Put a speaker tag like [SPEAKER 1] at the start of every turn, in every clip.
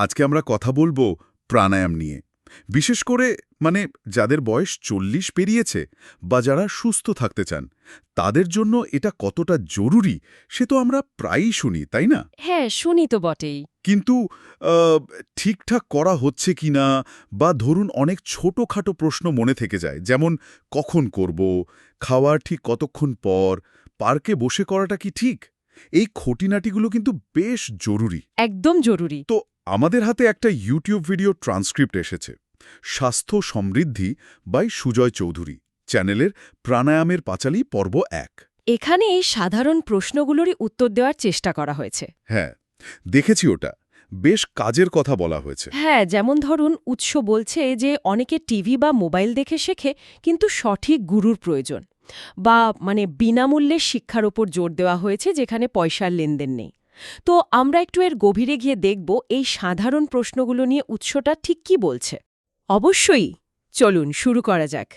[SPEAKER 1] আজকে আমরা কথা বলব প্রাণায়াম নিয়ে। বিশেষ করে মানে যাদের বয়স চল্লিশ পেরিয়েছে বা যারা সুস্থ থাকতে চান তাদের জন্য এটা কতটা জরুরি সে তো আমরা প্রায়ই শুনি তাই না?
[SPEAKER 2] হ্যাঁ শুনি তো বটেই।
[SPEAKER 1] কিন্তু ঠিকঠাক করা হচ্ছে কিনা বা ধরুন অনেক ছোটখাটো প্রশ্ন মনে থেকে যায় যেমন কখন করব? খাওয়ার ঠিক কতক্ষণ পর? পার্কে বসে করাটা কি ঠিক? এই খুঁটিনাটিগুলো কিন্তু বেশ জরুরি।
[SPEAKER 2] একদম জরুরি।
[SPEAKER 1] তো আমাদের হাতে একটা ইউটিউব ভিডিও ট্রান্সক্রিপ্ট এসেছে। স্বাস্থ্য সমৃদ্ধি বাই সুজয় চৌধুরী। চ্যানেলের প্রাণায়ামের পাঁচালী পর্ব এক।
[SPEAKER 2] এখানে এই সাধারণ প্রশ্নগুলোরই উত্তর দেওয়ার চেষ্টা করা হয়েছে।
[SPEAKER 1] হ্যাঁ দেখেছি ওটা। বেশ কাজের কথা বলা হয়েছে।
[SPEAKER 2] হ্যাঁ যেমন ধরুন উৎস বলছে যে অনেকে টিভি বা মোবাইল দেখে শেখে কিন্তু সঠিক গুরুর প্রয়োজন। বা মানে বিনামূল্যে শিক্ষার ওপর জোর দেওয়া হয়েছে যেখানে পয়সার লেনদেন নেই। তো আমরা একটু এর গভীরে গিয়ে দেখব এই সাধারণ প্রশ্নগুলো নিয়ে উৎসটা ঠিক কি বলছে। অবশ্যই চলুন শুরু করা যাক।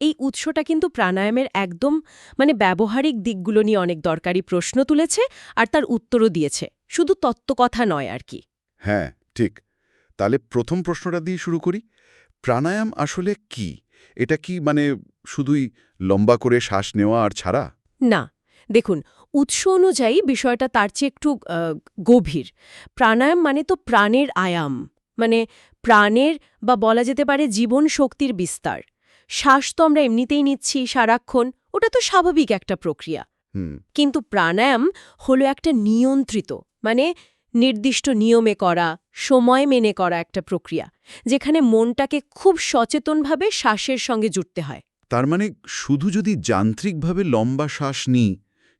[SPEAKER 2] এই উৎসটা কিন্তু প্রাণায়ামের একদম মানে ব্যবহারিক দিকগুলো নিয়ে অনেক দরকারি প্রশ্ন তুলেছে আর তার উত্তরও দিয়েছে। শুধু তত্ত্বকথা নয় আর কি।
[SPEAKER 1] হ্যাঁ ঠিক। তাহলে প্রথম প্রশ্নটা দিয়ে শুরু করি। প্রাণায়াম আসলে কি? এটা কি মানে শুধুই লম্বা করে শ্বাস নেওয়া আর ছাড়া?
[SPEAKER 2] না দেখুন উৎস অনুযায়ী বিষয়টা তার চেয়ে একটু গভীর। প্রাণায়াম মানে তো প্রাণের আয়াম মানে প্রাণের বা বলা যেতে পারে জীবন শক্তির বিস্তার। শ্বাস তো আমরা এমনিতেই নিচ্ছি সারাক্ষণ ওটা তো স্বাভাবিক একটা প্রক্রিয়া। কিন্তু প্রাণায়াম হলো একটা নিয়ন্ত্রিত মানে নির্দিষ্ট নিয়মে করা সময় মেনে করা একটা প্রক্রিয়া যেখানে মনটাকে খুব সচেতনভাবে শ্বাসের সঙ্গে জুড়তে হয়।
[SPEAKER 1] তার মানে শুধু যদি যান্ত্রিকভাবে লম্বা শ্বাস নিই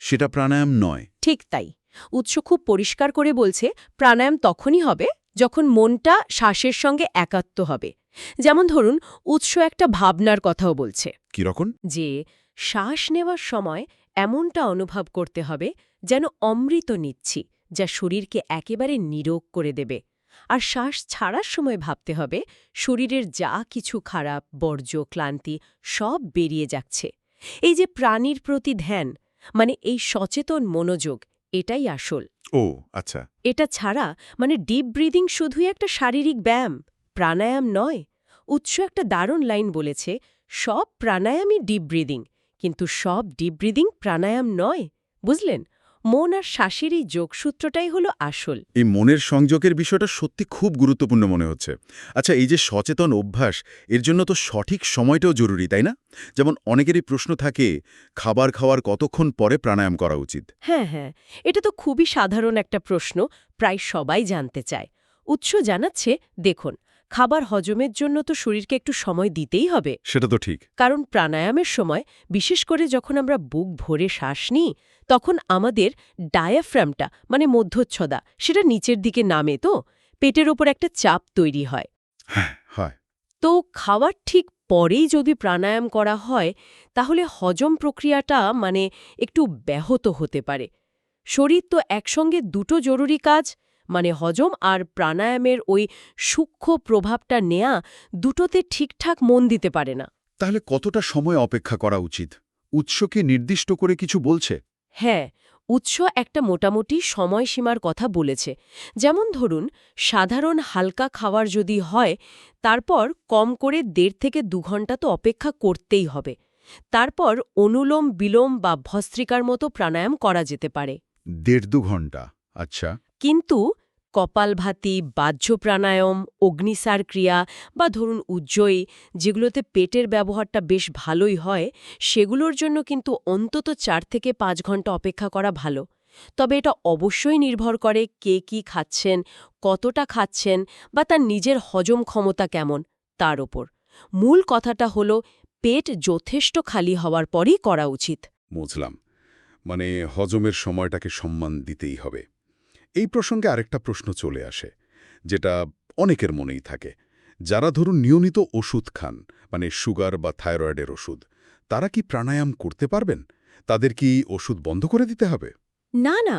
[SPEAKER 1] সেটা প্রাণায়াম নয়।
[SPEAKER 2] ঠিক তাই। উৎস খুব পরিষ্কার করে বলছে প্রাণায়াম তখনই হবে যখন মনটা শ্বাসের সঙ্গে একাত্ম হবে। যেমন ধরুন উৎস একটা ভাবনার কথাও বলছে।
[SPEAKER 1] কীরকম?
[SPEAKER 2] যে শ্বাস নেওয়ার সময় এমনটা অনুভব করতে হবে যেন অমৃত নিচ্ছি যা শরীরকে একেবারে নিরোগ করে দেবে। আর শ্বাস ছাড়ার সময় ভাবতে হবে শরীরের যা কিছু খারাপ বর্জ্য ক্লান্তি সব বেরিয়ে যাচ্ছে। এই যে প্রাণীর প্রতি ধ্যান মানে এই সচেতন মনোযোগ এটাই আসল।
[SPEAKER 1] ও আচ্ছা।
[SPEAKER 2] এটা ছাড়া মানে ডিপ ব্রিদিং শুধুই একটা শারীরিক ব্যায়াম প্রাণায়াম নয় উৎস একটা দারুণ লাইন বলেছে সব প্রাণায়ামই ডিপ ব্রিদিং কিন্তু সব ডিপ ব্রিদিং প্রাণায়াম নয় বুঝলেন? মন আর শ্বাসের এই যোগসূত্রটাই হলো আসল।
[SPEAKER 1] এই মনের সংযোগের বিষয়টা সত্যি খুব গুরুত্বপূর্ণ মনে হচ্ছে। আচ্ছা এই যে সচেতন অভ্যাস এর জন্য তো সঠিক সময়টাও জরুরি তাই না? যেমন অনেকেরই প্রশ্ন থাকে খাবার খাওয়ার কতক্ষণ পরে প্রাণায়াম করা উচিত?
[SPEAKER 2] হ্যাঁ হ্যাঁ এটা তো খুবই সাধারণ একটা প্রশ্ন প্রায় সবাই জানতে চায়। উৎস জানাচ্ছে দেখুন খাবার হজমের জন্য তো শরীরকে একটু সময় দিতেই হবে।
[SPEAKER 1] সেটা তো ঠিক।
[SPEAKER 2] কারণ প্রাণায়ামের সময় বিশেষ করে যখন আমরা বুক ভরে শ্বাস নিই তখন আমাদের ডায়াফ্রামটা মানে মধ্যচ্ছদা সেটা নিচের দিকে নামে তো পেটের ওপর একটা চাপ তৈরি হয়।
[SPEAKER 1] হ্যাঁ হয়।
[SPEAKER 2] তো খাওয়ার ঠিক পরেই যদি প্রাণায়াম করা হয় তাহলে হজম প্রক্রিয়াটা মানে একটু ব্যাহত হতে পারে। শরীর তো একসঙ্গে দুটো জরুরি কাজ মানে হজম আর প্রাণায়ামের ওই সূক্ষ্ম প্রভাবটা নেয়া দুটোতে ঠিকঠাক মন দিতে পারে না।
[SPEAKER 1] তাহলে কতটা সময় অপেক্ষা করা উচিত? উৎসকে নির্দিষ্ট করে কিছু বলছে?
[SPEAKER 2] হ্যাঁ উৎস একটা মোটামুটি সময়সীমার কথা বলেছে। যেমন ধরুন সাধারণ হালকা খাওয়ার যদি হয় তারপর কম করে দেড় থেকে দু ঘণ্টা তো অপেক্ষা করতেই হবে। তারপর অনুলোম বিলোম বা ভস্ত্রিকার মতো প্রাণায়াম করা যেতে পারে।
[SPEAKER 1] দেড় দু ঘণ্টা আচ্ছা।
[SPEAKER 2] কিন্তু কপালভাতি বাহ্য প্রাণায়াম অগ্নিসার ক্রিয়া বা ধরুন উজ্জয়ী যেগুলোতে পেটের ব্যবহারটা বেশ ভালোই হয়, সেগুলোর জন্য কিন্তু অন্তত চার থেকে পাঁচ ঘণ্টা অপেক্ষা করা ভালো। তবে এটা অবশ্যই নির্ভর করে কে কি খাচ্ছেন, কতটা খাচ্ছেন বা তার নিজের হজম ক্ষমতা কেমন তার ওপর। মূল কথাটা হলো, পেট যথেষ্ট খালি হওয়ার পরই করা উচিত।
[SPEAKER 1] বুঝলাম। মানে হজমের সময়টাকে সম্মান দিতেই হবে। এই প্রসঙ্গে আরেকটা প্রশ্ন চলে আসে যেটা অনেকের মনেই থাকে। যারা ধরুন নিয়মিত ওষুধ খান মানে সুগার বা থাইরয়েডের ওষুধ তারা কি প্রাণায়াম করতে পারবেন? তাদের কি ওষুধ বন্ধ করে দিতে হবে?
[SPEAKER 2] না না।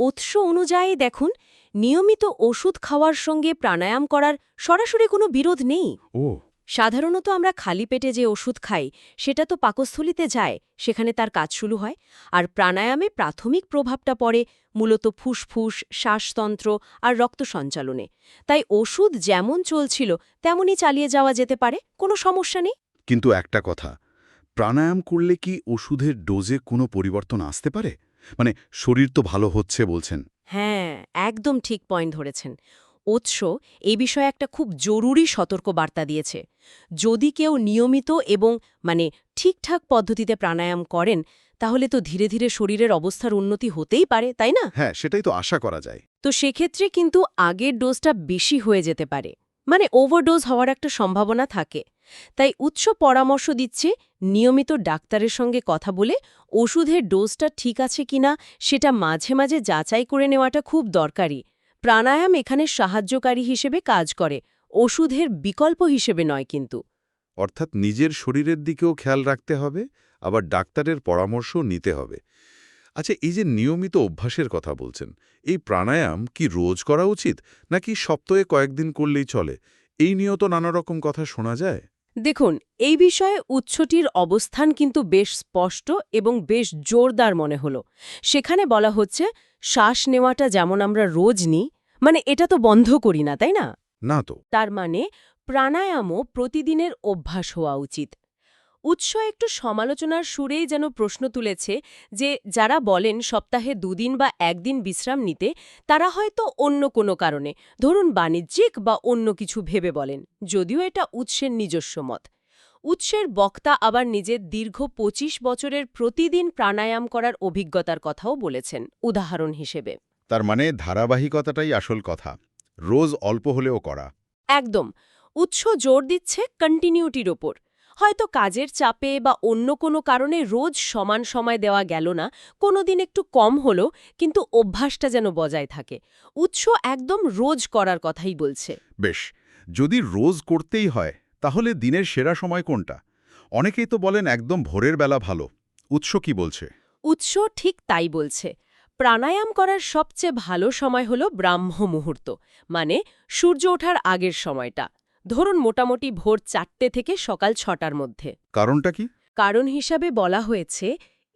[SPEAKER 2] উৎস অনুযায়ী দেখুন নিয়মিত ওষুধ খাওয়ার সঙ্গে প্রাণায়াম করার সরাসরি কোনো বিরোধ নেই।
[SPEAKER 1] ও।
[SPEAKER 2] সাধারণত আমরা খালি পেটে যে ওষুধ খাই সেটা তো পাকস্থলিতে যায় সেখানে তার কাজ শুরু হয় আর প্রাণায়ামে প্রাথমিক প্রভাবটা পড়ে মূলত ফুসফুস শ্বাসতন্ত্র আর রক্ত সঞ্চালনে। তাই ওষুধ যেমন চলছিল তেমনই চালিয়ে যাওয়া যেতে পারে কোনো সমস্যা নেই।
[SPEAKER 1] কিন্তু একটা কথা প্রাণায়াম করলে কি ওষুধের ডোজে কোনো পরিবর্তন আসতে পারে? মানে শরীর তো ভালো হচ্ছে বলছেন।
[SPEAKER 2] হ্যাঁ একদম ঠিক পয়েন্ট ধরেছেন। উৎস এ বিষয়ে একটা খুব জরুরি সতর্ক বার্তা দিয়েছে। যদি কেউ নিয়মিত এবং মানে ঠিকঠাক পদ্ধতিতে প্রাণায়াম করেন তাহলে তো ধীরে ধীরে শরীরের অবস্থার উন্নতি হতেই পারে তাই না?
[SPEAKER 1] হ্যাঁ সেটাই তো আশা করা যায়।
[SPEAKER 2] তো সেক্ষেত্রে কিন্তু আগের ডোজটা বেশি হয়ে যেতে পারে। মানে ওভারডোজ হওয়ার একটা সম্ভাবনা থাকে। তাই উৎস পরামর্শ দিচ্ছে নিয়মিত ডাক্তারের সঙ্গে কথা বলে ওষুধের ডোজটা ঠিক আছে কিনা সেটা মাঝে মাঝে যাচাই করে নেওয়াটা খুব দরকারি। প্রাণায়াম এখানে সাহায্যকারী হিসেবে কাজ করে ওষুধের বিকল্প হিসেবে নয় কিন্তু।
[SPEAKER 1] অর্থাৎ নিজের শরীরের দিকেও খেয়াল রাখতে হবে আবার ডাক্তারের পরামর্শও নিতে হবে। আচ্ছা এই যে নিয়মিত অভ্যাসের কথা বলছেন এই প্রাণায়াম কি রোজ করা উচিত নাকি সপ্তাহে কয়েকদিন করলেই চলে? এই নিয়েও তো নানা রকম কথা শোনা যায়।
[SPEAKER 2] দেখুন এই বিষয়ে উৎসটির অবস্থান কিন্তু বেশ স্পষ্ট এবং বেশ জোরদার মনে হলো। সেখানে বলা হচ্ছে শ্বাস নেওয়াটা যেমন আমরা রোজ নিই মানে এটা তো বন্ধ করি না তাই না?
[SPEAKER 1] না তো।
[SPEAKER 2] তার মানে প্রাণায়ামও প্রতিদিনের অভ্যাস হওয়া উচিত। উৎস একটু সমালোচনার সুরেই যেন প্রশ্ন তুলেছে যে যারা বলেন সপ্তাহে দুদিন বা একদিন বিশ্রাম নিতে তারা হয়তো অন্য কোনো কারণে ধরুন বাণিজ্যিক বা অন্য কিছু ভেবে বলেন যদিও এটা উৎসের নিজস্ব মত। উৎসের বক্তা আবার নিজের দীর্ঘ ২৫ বছরের প্রতিদিন প্রাণায়াম করার অভিজ্ঞতার কথাও বলেছেন উদাহরণ হিসেবে।
[SPEAKER 1] তার মানে ধারাবাহিকতাটাই আসল কথা রোজ অল্প হলেও করা।
[SPEAKER 2] একদম উৎস জোর দিচ্ছে কন্টিনিউটির ওপর। হয়তো কাজের চাপে বা অন্য কোনো কারণে রোজ সমান সময় দেওয়া গেল না কোনো দিন একটু কম হলো কিন্তু অভ্যাসটা যেন বজায় থাকে। উৎস একদম রোজ করার কথাই বলছে।
[SPEAKER 1] বেশ যদি রোজ করতেই হয় তাহলে দিনের সেরা সময় কোনটা? অনেকেই তো বলেন একদম ভোরের বেলা ভালো। উৎস কি বলছে?
[SPEAKER 2] উৎস ঠিক তাই বলছে। প্রাণায়াম করার সবচেয়ে ভালো সময় হল ব্রাহ্ম মুহূর্ত মানে সূর্য ওঠার আগের সময়টা। ধরুন মোটামুটি ভোর চারটে থেকে সকাল ছটার মধ্যে।
[SPEAKER 1] কারণটা কি?
[SPEAKER 2] কারণ হিসাবে বলা হয়েছে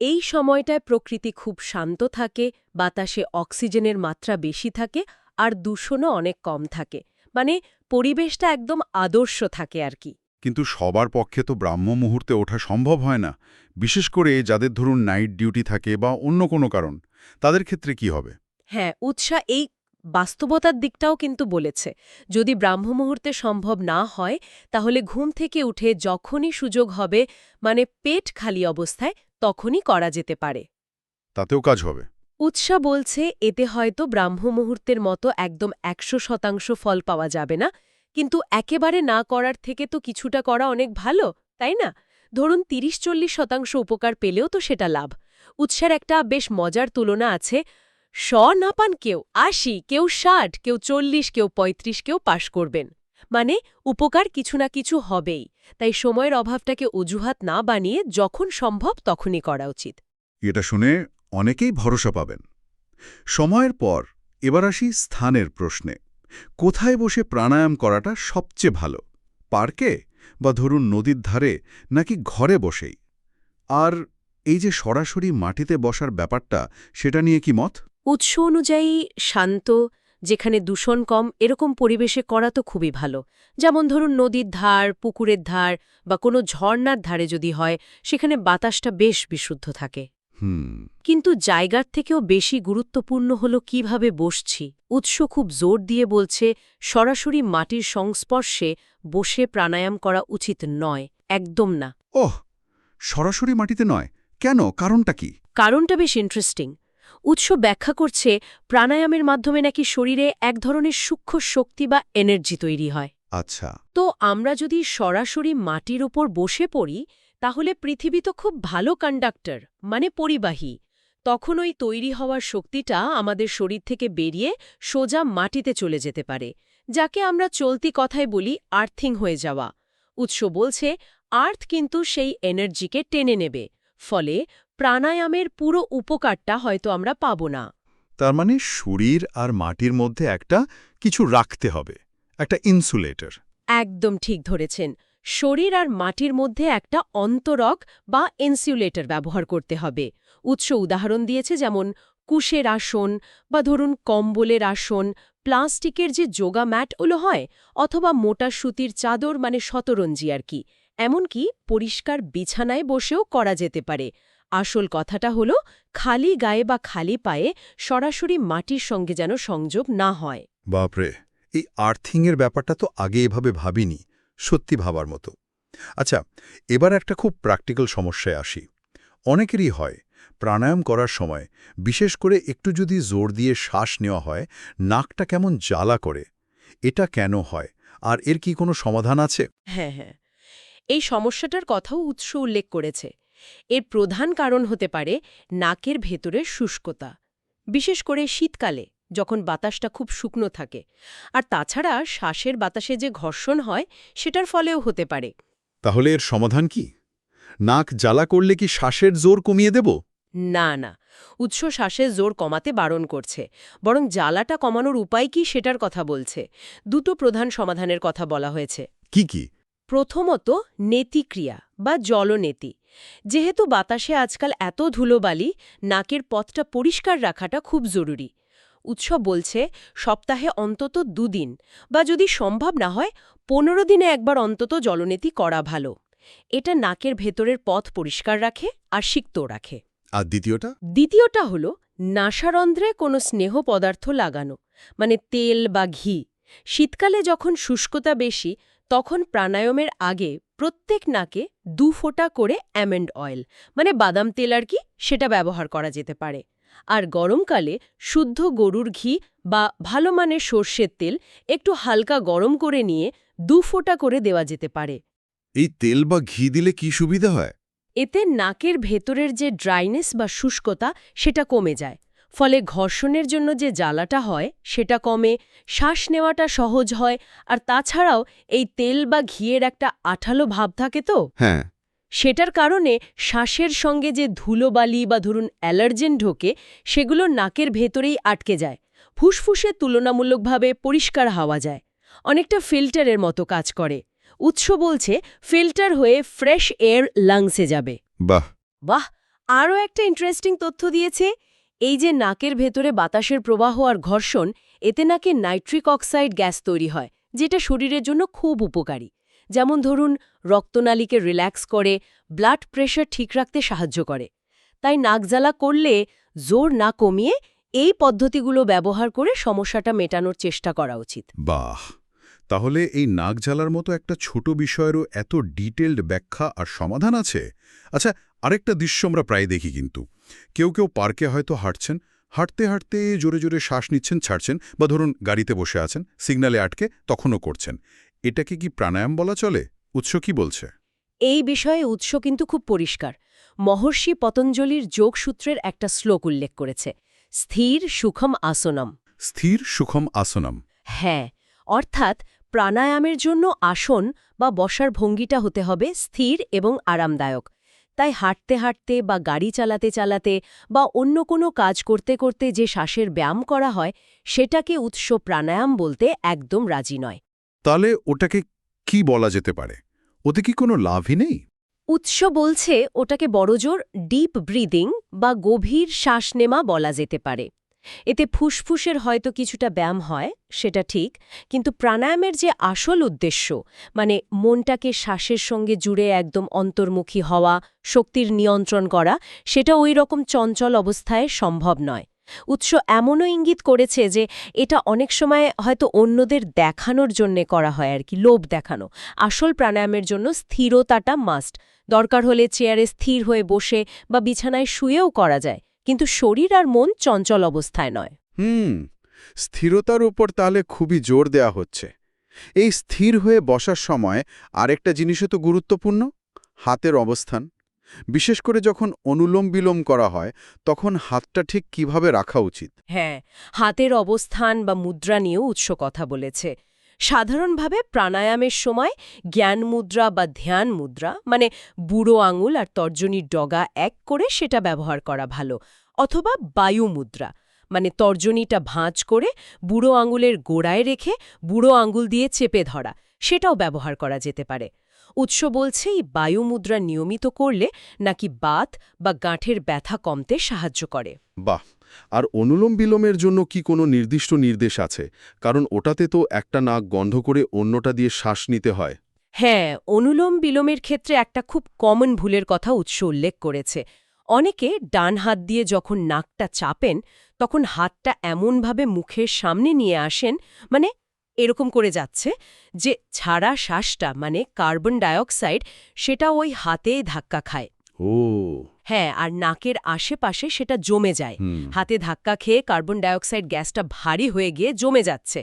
[SPEAKER 2] এই সময়টায় প্রকৃতি খুব শান্ত থাকে বাতাসে অক্সিজেনের মাত্রা বেশি থাকে আর দূষণও অনেক কম থাকে। মানে পরিবেশটা একদম আদর্শ থাকে আর কি।
[SPEAKER 1] কিন্তু সবার পক্ষে তো ব্রাহ্ম মুহূর্তে ওঠা সম্ভব হয় না বিশেষ করে যাদের ধরুন নাইট ডিউটি থাকে বা অন্য কোনো কারণ। তাদের ক্ষেত্রে কি হবে?
[SPEAKER 2] হ্যাঁ উৎসাহ এই বাস্তবতার দিকটাও কিন্তু বলেছে। যদি ব্রাহ্ম মুহূর্তে সম্ভব না হয় তাহলে ঘুম থেকে উঠে যখনই সুযোগ হবে মানে পেট খালি অবস্থায় তখনই করা যেতে পারে।
[SPEAKER 1] তাতেও কাজ হবে।
[SPEAKER 2] উৎসা বলছে এতে হয়তো ব্রাহ্ম মুহূর্তের মতো একদম একশো শতাংশ ফল পাওয়া যাবে না। কিন্তু একেবারে না করার থেকে তো কিছুটা করা অনেক ভালো তাই না? ধরুন তিরিশ চল্লিশ শতাংশ উপকার পেলেও তো সেটা লাভ। উৎসার একটা বেশ মজার তুলনা আছে শ না পান কেউ আশি, কেউ ষাট, কেউ চল্লিশ, কেউ পঁয়ত্রিশ, কেউ পাশ করবেন। মানে উপকার কিছু না কিছু হবেই। তাই সময়ের অভাবটাকে অজুহাত না বানিয়ে যখন সম্ভব তখনই করা উচিত।
[SPEAKER 1] এটা শুনে অনেকেই ভরসা পাবেন। সময়ের পর এবার আসি স্থানের প্রশ্নে। কোথায় বসে প্রাণায়াম করাটা সবচেয়ে ভালো? পার্কে? বা ধরুন নদীর ধারে? নাকি ঘরে বসেই? আর এই যে সরাসরি মাটিতে বসার ব্যাপারটা, সেটা নিয়ে কি মত?
[SPEAKER 2] উৎস অনুযায়ী শান্ত যেখানে দূষণ কম এরকম পরিবেশে করা তো খুবই ভালো। যেমন ধরুন নদীর ধার পুকুরের ধার বা কোনো ঝর্ণার ধারে যদি হয় সেখানে বাতাসটা বেশ বিশুদ্ধ থাকে। কিন্তু জায়গার থেকেও বেশি গুরুত্বপূর্ণ হল কীভাবে বসছি। উৎস খুব জোর দিয়ে বলছে সরাসরি মাটির সংস্পর্শে বসে প্রাণায়াম করা উচিত নয় একদম না।
[SPEAKER 1] ওহ! সরাসরি মাটিতে নয়। কেন? কারণটা কি?
[SPEAKER 2] কারণটা বেশ ইন্টারেস্টিং উৎস ব্যাখ্যা করছে প্রাণায়ামের মাধ্যমে নাকি শরীরে এক ধরনের সূক্ষ্ম শক্তি বা এনার্জি তৈরি হয়।
[SPEAKER 1] আচ্ছা।
[SPEAKER 2] তো আমরা যদি সরাসরি মাটির ওপর বসে পড়ি তাহলে পৃথিবী তো খুব ভালো কন্ডাক্টর মানে পরিবাহী। তখন ওই তৈরি হওয়ার শক্তিটা আমাদের শরীর থেকে বেরিয়ে সোজা মাটিতে চলে যেতে পারে যাকে আমরা চলতি কথায় বলি আর্থিং হয়ে যাওয়া। উৎস বলছে আর্থ কিন্তু সেই এনার্জিকে টেনে নেবে ফলে প্রাণায়ামের পুরো উপকারটা হয়তো আমরা পাব না।
[SPEAKER 1] তার মানে শরীর আর মাটির মধ্যে একটা কিছু রাখতে হবে একটা ইনসুলেটর
[SPEAKER 2] একদম ঠিক ধরেছেন। শরীর আর মাটির মধ্যে একটা অন্তরক বা ইনসুলেটর ব্যবহার করতে হবে। উৎস উদাহরণ দিয়েছে যেমন কুশের আসন বা ধরুন কম্বলের আসন প্লাস্টিকের যে যোগা ম্যাটগুলো হয় অথবা মোটা সুতির চাদর মানে শতরঞ্জি আর কি। এমনকি পরিষ্কার বিছানায় বসেও করা যেতে পারে। আসল কথাটা হলো খালি গায়ে বা খালি পায়ে সরাসরি মাটির সঙ্গে যেন সংযোগ না হয়।
[SPEAKER 3] বাপরে এই আর্থিংয়ের ব্যাপারটা তো আগে এভাবে ভাবিনি সত্যি ভাবার মতো। আচ্ছা এবার একটা খুব প্র্যাকটিক্যাল সমস্যায় আসি। অনেকেরই হয় প্রাণায়াম করার সময় বিশেষ করে একটু যদি জোর দিয়ে শ্বাস নেওয়া হয় নাকটা কেমন জ্বালা করে এটা কেন হয় আর এর কি কোনো সমাধান আছে?
[SPEAKER 2] হ্যাঁ হ্যাঁ। এই সমস্যাটার কথাও উৎস উল্লেখ করেছে। এর প্রধান কারণ হতে পারে নাকের ভেতরের শুষ্কতা বিশেষ করে শীতকালে যখন বাতাসটা খুব শুকনো থাকে। আর তাছাড়া শ্বাসের বাতাসে যে ঘর্ষণ হয় সেটার ফলেও হতে পারে।
[SPEAKER 1] তাহলে এর সমাধান কি? নাক জ্বালা করলে কি শ্বাসের জোর কমিয়ে দেব?
[SPEAKER 2] না না। উৎস শ্বাসের জোর কমাতে বারণ করছে। বরং জ্বালাটা কমানোর উপায় কি সেটার কথা বলছে। দুটো প্রধান সমাধানের কথা বলা হয়েছে।
[SPEAKER 1] কি কি?
[SPEAKER 2] প্রথমত নেতিক্রিয়া বা জলনেতি। যেহেতু বাতাসে আজকাল এত ধুলোবালি নাকের পথটা পরিষ্কার রাখাটা খুব জরুরি। উৎসব বলছে সপ্তাহে অন্তত দুদিন বা যদি সম্ভব না হয় পনেরো দিনে একবার অন্তত জলনেতি করা ভালো। এটা নাকের ভেতরের পথ পরিষ্কার রাখে আর সিক্ত রাখে।
[SPEAKER 1] আর দ্বিতীয়টা?
[SPEAKER 2] দ্বিতীয়টা হল নাসারন্ধ্রে কোনো স্নেহ পদার্থ লাগানো মানে তেল বা ঘি। শীতকালে যখন শুষ্কতা বেশি তখন প্রাণায়ামের আগে প্রত্যেক নাকে দু ফোঁটা করে অ্যামেন্ড অয়েল মানে বাদাম তেল আর কি সেটা ব্যবহার করা যেতে পারে। আর গরমকালে শুদ্ধ গরুর ঘি বা ভালো মানের সর্ষের তেল একটু হালকা গরম করে নিয়ে দু ফোঁটা করে দেওয়া যেতে পারে।
[SPEAKER 1] এই তেল বা ঘি দিলে কি সুবিধা হয়?
[SPEAKER 2] এতে নাকের ভেতরের যে ড্রাইনেস বা শুষ্কতা সেটা কমে যায়। ফলে ঘর্ষণের জন্য যে জ্বালাটা হয় সেটা কমে শ্বাস নেওয়াটা সহজ হয় আর তাছাড়াও এই তেল বা ঘিয়ের একটা আঠালো ভাব থাকে তো?
[SPEAKER 1] হ্যাঁ।
[SPEAKER 2] সেটার কারণে শ্বাসের সঙ্গে যে ধুলোবালি বা ধরুন অ্যালার্জেন ঢোকে সেগুলো নাকের ভেতরেই আটকে যায়। ফুসফুসে তুলনামূলকভাবে পরিষ্কার হাওয়া যায়। অনেকটা ফিল্টারের মতো কাজ করে। উৎস বলছে ফিল্টার হয়ে ফ্রেশ এয়ার লাংসে যাবে।
[SPEAKER 1] বাহ!
[SPEAKER 2] বাহ! আরও একটা ইন্টারেস্টিং তথ্য দিয়েছে এই যে নাকের ভেতরে বাতাসের প্রবাহ আর ঘর্ষণ, এতে নাকে নাইট্রিক অক্সাইড গ্যাস তৈরি হয়, যেটা শরীরের জন্য খুব উপকারী। যেমন ধরুন, রক্তনালীকে রিল্যাক্স করে, ব্লাড প্রেশার ঠিক রাখতে সাহায্য করে। তাই নাকজ্বালা করলে জোর না কমিয়ে এই পদ্ধতিগুলো ব্যবহার করে সমস্যাটা মেটানোর চেষ্টা করা উচিত।
[SPEAKER 1] বাহ! তাহলে এই নাক জ্বালার মতো একটা ছোট বিষয়েরও এত ডিটেলড ব্যাখ্যা আর সমাধান আছে? আচ্ছা আরেকটা দৃশ্য আমরা প্রায় দেখি কিন্তু। কেউ কেউ পার্কে হয়তো হাঁটছেন হাঁটতে হাঁটতে জোরে জোরে শ্বাস নিচ্ছেন ছাড়ছেন বা ধরুন গাড়িতে বসে আছেন সিগন্যালে আটকে তখনও করছেন। এটাকে কি প্রাণায়াম বলা চলে? উৎস কি বলছে?
[SPEAKER 2] এই বিষয়ে উৎস কিন্তু খুব পরিষ্কার। মহর্ষি পতঞ্জলির যোগসূত্রের একটা শ্লোক উল্লেখ করেছে স্থির সুখম আসনম।
[SPEAKER 1] স্থির সুখম আসনম।
[SPEAKER 2] হ্যাঁ অর্থাৎ প্রাণায়ামের জন্য আসন বা বসার ভঙ্গিটা হতে হবে স্থির এবং আরামদায়ক। তাই হাঁটতে হাঁটতে বা গাড়ি চালাতে চালাতে বা অন্য কোনো কাজ করতে করতে যে শ্বাসের ব্যায়াম করা হয় সেটাকে উৎস প্রাণায়াম বলতে একদম রাজি নয়।
[SPEAKER 1] তাহলে ওটাকে কি বলা যেতে পারে? ওতে কি কোনো লাভই নেই?
[SPEAKER 2] উৎস বলছে ওটাকে বড়জোর ডিপ ব্রিদিং বা গভীর শ্বাস নেমা বলা যেতে পারে। এতে ফুসফুসের হয়তো কিছুটা ব্যায়াম হয়, সেটা ঠিক, কিন্তু প্রাণায়ামের যে আসল উদ্দেশ্য মানে মনটাকে শ্বাসের সঙ্গে জুড়ে একদম অন্তর্মুখী হওয়া, শক্তির নিয়ন্ত্রণ করা, সেটা ওই রকম চঞ্চল অবস্থায় সম্ভব নয়। উৎস এমনও ইঙ্গিত করেছে যে এটা অনেক সময় হয়তো অন্যদের দেখানোর জন্যে করা হয় আর কি, লোভ দেখানো। আসল প্রাণায়ামের জন্য স্থিরতাটা মাস্ট দরকার হলে চেয়ারে স্থির হয়ে বসে বা বিছানায় শুয়েও করা যায়। কিন্তু শরীর আর মন চঞ্চল অবস্থায় নয়।
[SPEAKER 3] হুম স্থিরতার উপর তাহলে খুবই জোর দেয়া হচ্ছে। এই স্থির হয়ে বসার সময় আরেকটা জিনিসও তো গুরুত্বপূর্ণ হাতের অবস্থান। বিশেষ করে যখন অনুলোম বিলোম করা হয় তখন হাতটা ঠিক কীভাবে রাখা উচিত?
[SPEAKER 2] হ্যাঁ হাতের অবস্থান বা মুদ্রা নিয়েও উৎস কথা বলেছে। সাধারণভাবে প্রাণায়ামের সময় জ্ঞান মুদ্রা বা ধ্যান মুদ্রা মানে বুড়ো আঙুল আর তর্জনীর ডগা এক করে সেটা ব্যবহার করা ভালো, অথবা বায়ু মুদ্রা মানে তর্জনীটা ভাঁজ করে বুড়ো আঙুলের গোড়ায় রেখে বুড়ো আঙুল দিয়ে চেপে ধরা, সেটাও ব্যবহার করা যেতে পারে। উৎস বলছে এই বায়ুমুদ্রা নিয়মিত করলে নাকি বাত বা গাঁঠের ব্যথা কমতে সাহায্য করে।
[SPEAKER 1] বাহ! আর অনুলোম বিলোমের জন্য কি কোনো নির্দিষ্ট নির্দেশ আছে? কারণ ওটাতে তো একটা নাক গন্ধ করে অন্যটা দিয়ে শ্বাস নিতে হয়।
[SPEAKER 2] হ্যাঁ অনুলোম বিলোমের ক্ষেত্রে একটা খুব কমন ভুলের কথা উৎস উল্লেখ করেছে। অনেকে ডান হাত দিয়ে যখন নাকটা চাপেন, তখন হাতটা এমনভাবে মুখের সামনে নিয়ে আসেন মানে এরকম করে যাচ্ছে যে ছাড়া শ্বাসটা মানে কার্বন ডাইঅক্সাইড, সেটা ওই হাতেই ধাক্কা খায়।
[SPEAKER 1] ও।
[SPEAKER 2] হ্যাঁ আর নাকের আশেপাশে সেটা জমে যায়। হাতে ধাক্কা খেয়ে কার্বন ডাইঅক্সাইড গ্যাসটা ভারী হয়ে গিয়ে জমে যাচ্ছে।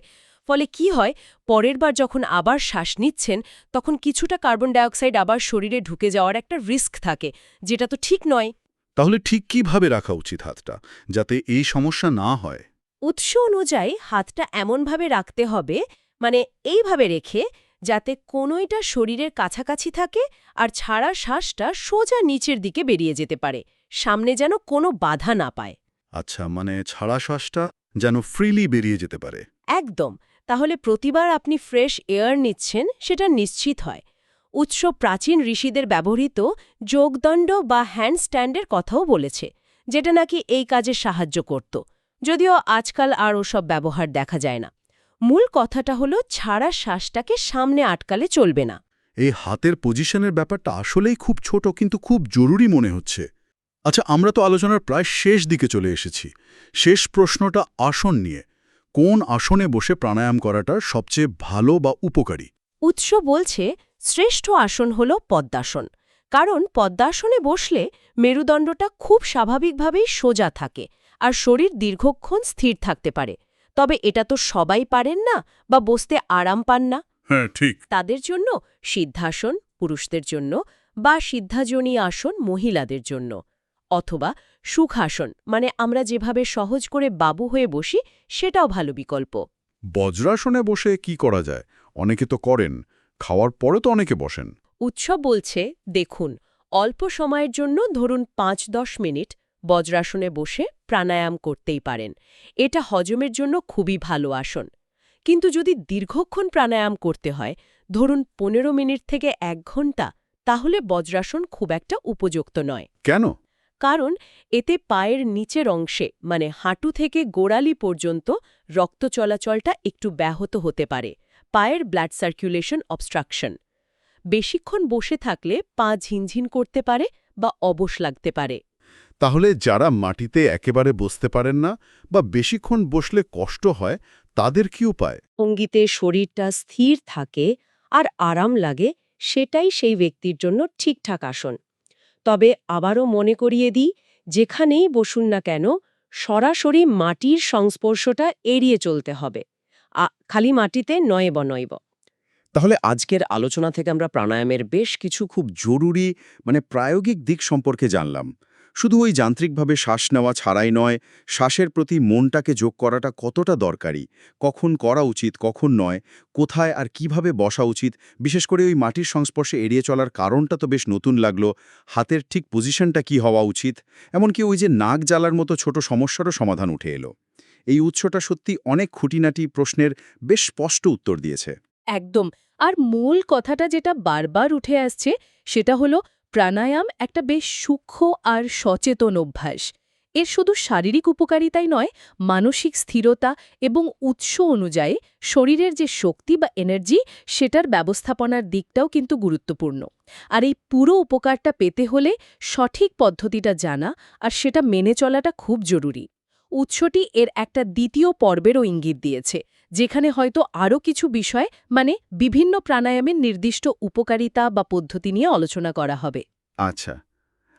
[SPEAKER 2] ফলে কি হয় পরের বার যখন আবার শ্বাস নিচ্ছেন তখন কিছুটা কার্বন ডাইঅক্সাইড আবার শরীরে ঢুকে যাওয়ার একটা রিস্ক থাকে যেটা তো ঠিক নয়।
[SPEAKER 1] তাহলে ঠিক কীভাবে রাখা উচিত হাতটা যাতে এই সমস্যা না হয়?
[SPEAKER 2] উৎস অনুযায়ী হাতটা এমনভাবে রাখতে হবে মানে এইভাবে রেখে যাতে কোনোইটা শরীরের কাছাকাছি থাকে আর ছাড়া শ্বাসটা সোজা নিচের দিকে বেরিয়ে যেতে পারে সামনে যেন কোনো বাধা না পায়।
[SPEAKER 1] আচ্ছা মানে ছাড়া শ্বাসটা যেন ফ্রিলি বেরিয়ে যেতে পারে।
[SPEAKER 2] একদম তাহলে প্রতিবার আপনি ফ্রেশ এয়ার নিচ্ছেন সেটা নিশ্চিত হয়। উৎস প্রাচীন ঋষিদের ব্যবহৃত যোগদণ্ড বা হ্যান্ডস্ট্যান্ডের কথাও বলেছে যেটা নাকি এই কাজে সাহায্য করত যদিও আজকাল আর ওসব ব্যবহার দেখা যায় না। মূল কথাটা হলো ছাড়া শ্বাসটাকে সামনে আটকালে চলবে না।
[SPEAKER 1] এই হাতের পজিশনের ব্যাপারটা আসলেই খুব ছোট কিন্তু খুব জরুরি মনে হচ্ছে। আচ্ছা আমরা তো আলোচনার প্রায় শেষ দিকে চলে এসেছি। শেষ প্রশ্নটা আসন নিয়ে। কোন আসনে বসে প্রাণায়াম করাটা সবচেয়ে ভালো বা উপকারী?
[SPEAKER 2] উৎস বলছে শ্রেষ্ঠ আসন হল পদ্মাসন। কারণ পদ্মাসনে বসলে মেরুদণ্ডটা খুব স্বাভাবিকভাবেই সোজা থাকে আর শরীর দীর্ঘক্ষণ স্থির থাকতে পারে। তবে এটা তো সবাই পারেন না বা বসতে আরাম পান না।
[SPEAKER 1] হ্যাঁ ঠিক।
[SPEAKER 2] তাদের জন্য সিদ্ধাসন পুরুষদের জন্য বা সিদ্ধাজনী আসন মহিলাদের জন্য অথবা সুখাসন মানে আমরা যেভাবে সহজ করে বাবু হয়ে বসি সেটাও ভালো বিকল্প।
[SPEAKER 1] বজ্রাসনে বসে কি করা যায়? অনেকে তো করেন খাওয়ার পরে তো অনেকে বসেন।
[SPEAKER 2] উৎসব বলছে দেখুন অল্প সময়ের জন্য ধরুন পাঁচ দশ মিনিট বজ্রাসনে বসে প্রাণায়াম করতেই পারেন। এটা হজমের জন্য খুবই ভালো আসন। কিন্তু যদি দীর্ঘক্ষণ প্রাণায়াম করতে হয় ধরুন পনেরো মিনিট থেকে এক ঘণ্টা তাহলে বজ্রাসন খুব একটা উপযুক্ত নয়।
[SPEAKER 1] কেন?
[SPEAKER 2] কারণ এতে পায়ের নিচের অংশে মানে হাঁটু থেকে গোড়ালি পর্যন্ত রক্ত চলাচলটা একটু ব্যাহত হতে পারে পায়ের ব্লাড সার্কুলেশন অবস্ট্রাকশন। বেশিক্ষণ বসে থাকলে পা ঝিনঝিন করতে পারে বা অবশ লাগতে পারে।
[SPEAKER 1] তাহলে যারা মাটিতে একেবারে বসতে পারেন না বা বেশিক্ষণ বসলে কষ্ট হয় তাদের কি উপায়?
[SPEAKER 2] অঙ্গিতে শরীরটা স্থির থাকে আর আরাম লাগে সেটাই সেই ব্যক্তির জন্য ঠিকঠাক আসন। তবে আবারও মনে করিয়ে দিই যেখানেই বসুন না কেন সরাসরি মাটির সংস্পর্শটা এড়িয়ে চলতে হবে। খালি মাটিতে নয় বনয়ব
[SPEAKER 4] তাহলে আজকের আলোচনা থেকে আমরা প্রাণায়ামের বেশ কিছু খুব জরুরি মানে প্রায়োগিক দিক সম্পর্কে জানলাম। শুধু ওই যান্ত্রিকভাবে শ্বাস নেওয়া ছাড়াই নয়, শ্বাসের প্রতি মনটাকে যোগ করাটা কতটা দরকারি, কখন করা উচিত, কখন নয়, কোথায় আর কীভাবে বসা উচিত, বিশেষ করে ওই মাটির সংস্পর্শে এড়িয়ে চলার কারণটা তো বেশ নতুন লাগল, হাতের ঠিক পজিশনটা কি হওয়া উচিত, এমনকি ওই যে নাক জ্বালার মতো ছোট সমস্যারও সমাধান উঠে এলো। এই উৎসটা সত্যি অনেক খুঁটিনাটি প্রশ্নের বেশ স্পষ্ট উত্তর দিয়েছে।
[SPEAKER 5] একদম, আর মূল কথাটা যেটা বারবার উঠে আসছে, সেটা হলো প্রাণায়াম একটা বেশ সূক্ষ্ম আর সচেতন অভ্যাস। এর শুধু শারীরিক উপকারিতাই নয়, মানসিক স্থিরতা এবং উৎস অনুযায়ী শরীরের যে শক্তি বা এনার্জি সেটার ব্যবস্থাপনার দিকটাও কিন্তু গুরুত্বপূর্ণ। আর এই পুরো উপকারটা পেতে হলে সঠিক পদ্ধতিটা জানা আর সেটা মেনে চলাটা খুব জরুরি। উৎসটি এর একটা দ্বিতীয় পর্বেরও ইঙ্গিত দিয়েছে। যেখানে হয়তো আরও কিছু বিষয় মানে বিভিন্ন প্রাণায়ামের নির্দিষ্ট উপকারিতা বা পদ্ধতি নিয়ে আলোচনা করা হবে।
[SPEAKER 1] আচ্ছা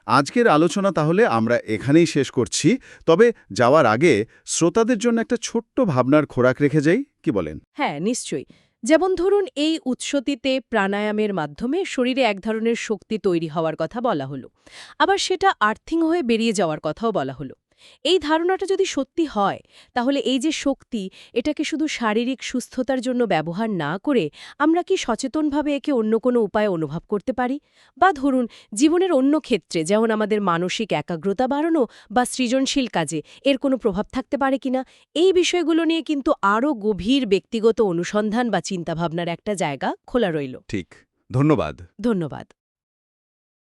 [SPEAKER 1] আজকের আলোচনা তাহলে আমরা এখানেই শেষ করছি তবে যাওয়ার আগে শ্রোতাদের জন্য একটা ছোট্ট ভাবনার খোরাক রেখে যাই কি বলেন?
[SPEAKER 5] হ্যাঁ নিশ্চয়ই। যেমন ধরুন এই উৎসতিতে প্রাণায়ামের মাধ্যমে শরীরে এক ধরনের শক্তি তৈরি হওয়ার কথা বলা হলো। আবার সেটা আর্থিং হয়ে বেরিয়ে যাওয়ার কথাও বলা হলো। এই ধারণাটা যদি সত্যি হয় তাহলে এই যে শক্তি এটাকে শুধু শারীরিক সুস্থতার জন্য ব্যবহার না করে আমরা কি সচেতনভাবে একে অন্য কোনো উপায়ে অনুভব করতে পারি? বা ধরুন জীবনের অন্য ক্ষেত্রে যেমন আমাদের মানসিক একাগ্রতা বাড়ানো বা সৃজনশীল কাজে এর কোনো প্রভাব থাকতে পারে কিনা এই বিষয়গুলো নিয়ে কিন্তু আরও গভীর ব্যক্তিগত অনুসন্ধান বা চিন্তাভাবনার একটা জায়গা খোলা রইল।
[SPEAKER 1] ঠিক। ধন্যবাদ।
[SPEAKER 2] ধন্যবাদ।